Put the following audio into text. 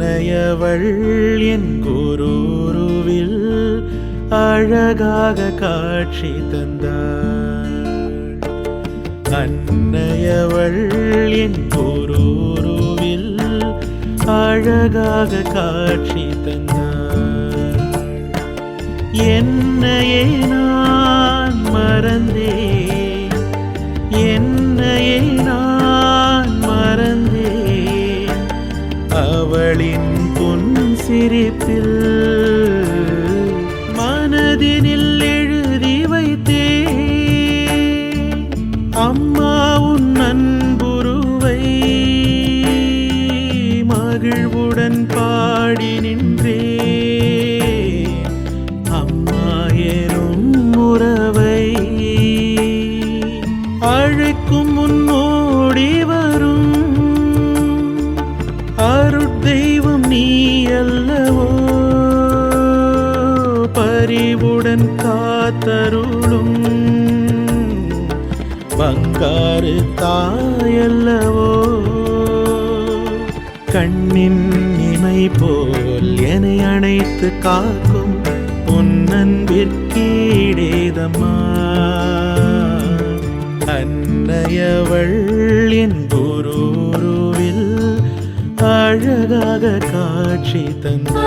உன்னையவள் என் குருருவில் அழகாக காட்சி தந்தாள். அன்னையவள் என் குருருவில் அழகாக காட்சி தந்தாள். என்னையே சிரிப்பில் மனதினில் எழுதி வைத்தே. அம்மா உன் அன்புருவை மகிழ்வுடன் பாடி நின்றே. அம்மா எனும் உறவை அழைக்கும் முன் பரிவுடன் காத்தருளும். பங்காறு தாயல்லவோ? கண்ணின் இமை போல் என்னை அணைத்து காக்கும். உன்னன்பிற்கீடேதம்மா அன்னையவள் என் குருவில் அழகாக காட்சி தந்தாள்